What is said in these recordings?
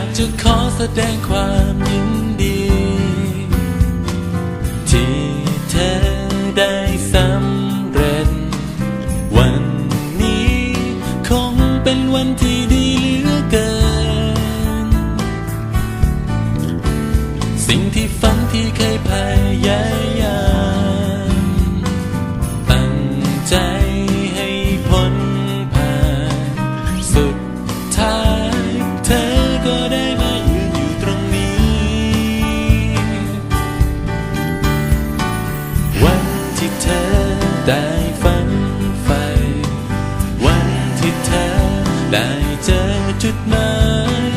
ากจะขอแสดงความยินดี ที่เธอได้สำเร็จ วันนี้คงเป็นวันที่ดีเหลือเกิน สิ่งที่ฝันที่เคยพ่าย ได้ฝันใฝ่วันที่เธอได้เจอจุดหมาย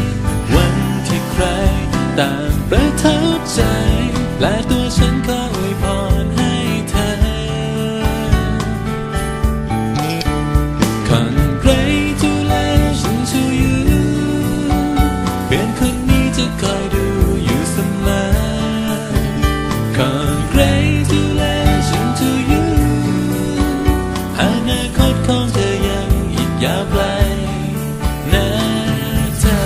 วันที่ใครต่าง คตของเธอยังอีกยาวไกลนะเธอ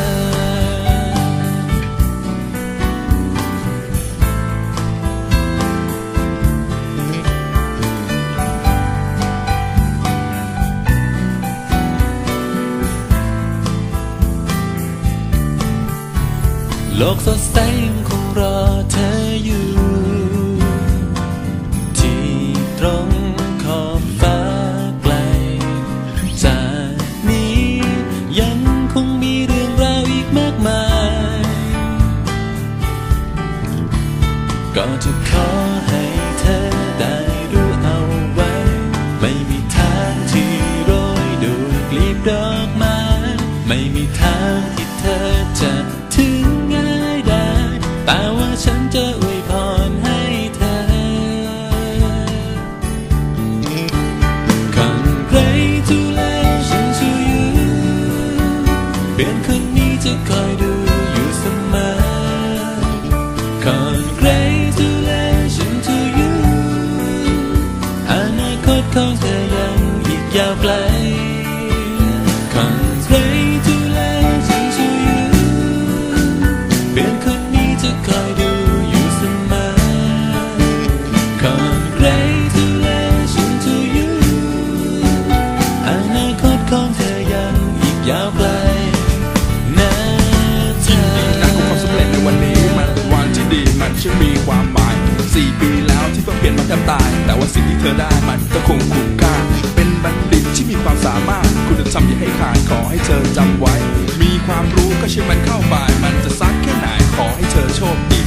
โลกสดใสยังคงรอเธอ ก็จะขอให้เธอได้รู้เอาไว้ ไม่มีทางที่โรยด้วยกลีบดอกไม้ ไม่มีทางที่เธอจะถึงง่ายได้ แต่ว่าฉันจะอวยพรให้เธอ Congratulations to you เพื่อนคนนี้จะคอยดูอยู่เสมอ Congratulations Congratulations to you เพื่อนคนนี้จะคอยดูอยู่เสมอ Congratulations to you อนาคตของเธอยังอีกยาวไกลนะเธอนะของความสำเร็จในวันนี้มันเป็นวันที่ดีมันช่างมีความหมายสี่ปีแล้วที่ต้องเปลี่ยนมาแทบตาย แต่ว่าสิ่งที่เธอได้มันก็คงคุ้มค่าเป็นบัณฑิตที่มีความสามารถ ทำอย่าให้ขาดขอให้เธอจำไว้ มีความรู้ก็ใช่มันเข้าไปมันจะซักแค่ไหนขอให้เธอโชคดี